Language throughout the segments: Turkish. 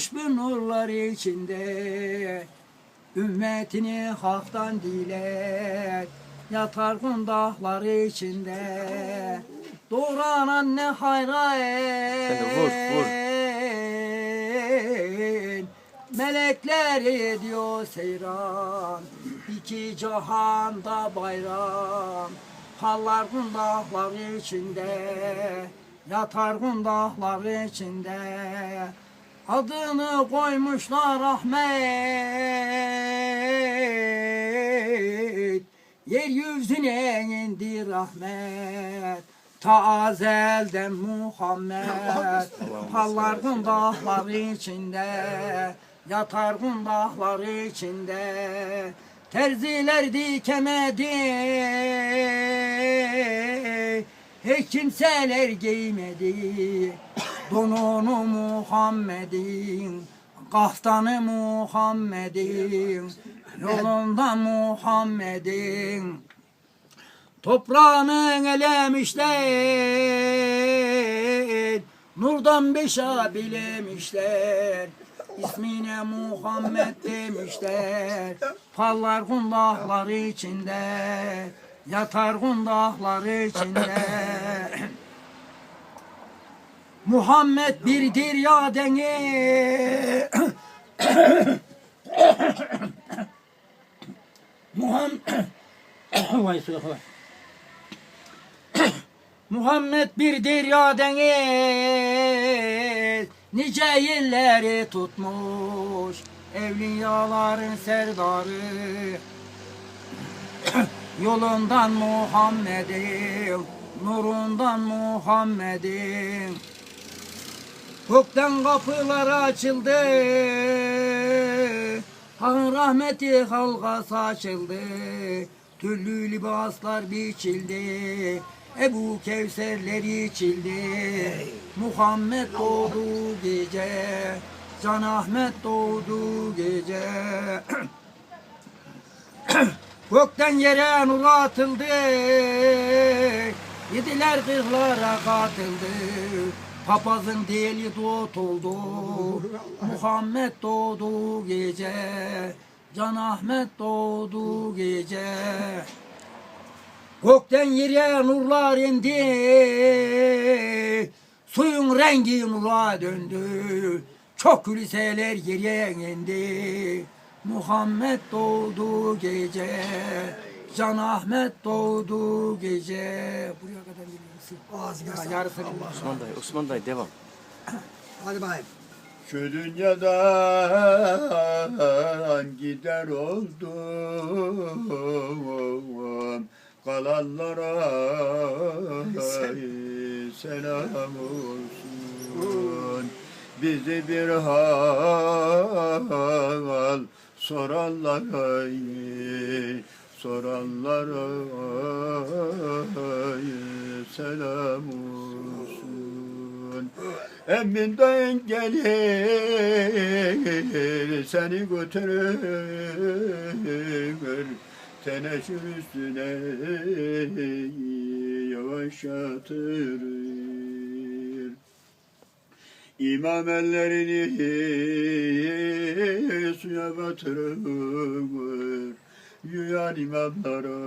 Bu nurlar içinde. Ümmetini haktan diler Yatar kundaklar içinde. Doğuran anne hayra en Melekler ediyor seyran. İki cihanda bayram. Hallar kundaklar içinde. Yatar kundaklar içinde Adını koymuşlar rahmet Yeryüzüne indi rahmet Ta azelden Muhammed. Hallar kundaklar içinde. Yatar kundaklar içinde. Terziler dikemedi Hiç kimseler giymedi Donunu Muhammed'in Kaftanı Muhammed'in Yolunda Muhammed'in. Toprağını elemişler Nurdan beşa bilemişler. İsmine Muhammed demişler Fallar kundaklar içinde Yatar kundaklar içinde Muhammed birdir ya denge Muhammed. Muhammed birdir ya deniz Nice illeri tutmuş Evliyaların serdarı. Yolundan Muhammed'im Nurundan Muhammed'im Gökten kapılar açıldı. Hakkın rahmeti halka saçıldı. Türlü libaslar biçildi. Ebu Kevserler içildi. Muhammed doğdu gece. Can Ahmet doğdu gece. Gökten yere nur atıldı. Yediler kırklara katıldı Papazın deli dut oldu. Muhammed doğdu gece Can Ahmet doğdu gece. Gökten yere nurlar indi Suyun rengi nura döndü. Çok kiliseler yere indi. Muhammed doğdu gece Can Ahmet doğdu gece Buraya kadar geliyorsun. Ağzına sağlık. yarısı Osman dayı, Osman dayı devam. Hadi bakayım. Şu dünyadan gider oldum Kalanlara selam olsun Bizi bir hal soranlara Soranlara selam olsun. Emminden gelir seni götürür. Teneşür üstüne yavaş yatırır İmam ellerini suya batırır Yuyan imamlara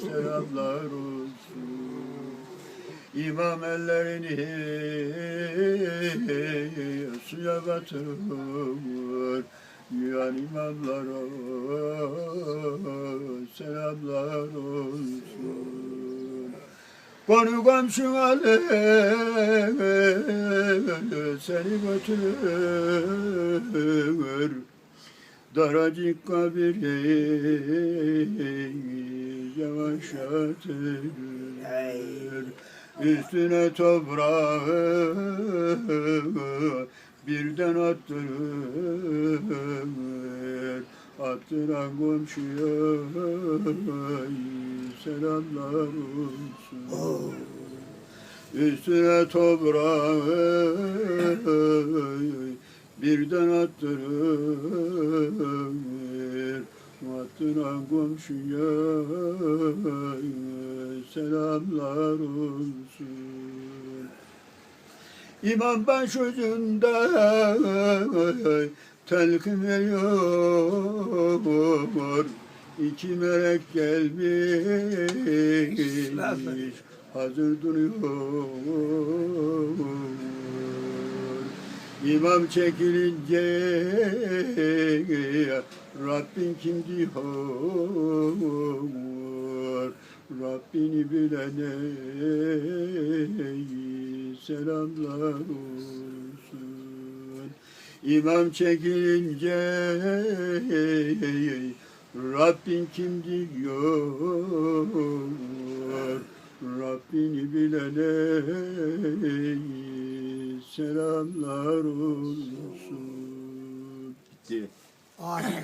selamlar olsun İmam ellerini suya batırır Yuyan imamlara selamlar olsun. Konu komşun alır seni götürür Daracık kabiri yavaşlatır Üstüne toprağı birden attırır Attıran komşuya selamlar olsun. Üstüne toprağı birden attırır Attıran komşuya selamlar olsun İmam başucunda telkin veriyor. İki melek gelmiş hazır duruyor. İmam çekilince Rabbin kim diyor Rabbini bilene selamlar olsun. İmam çekilince Rabbin kim diyor Rabbini bilene selamlar olsun. Bitti. Amin.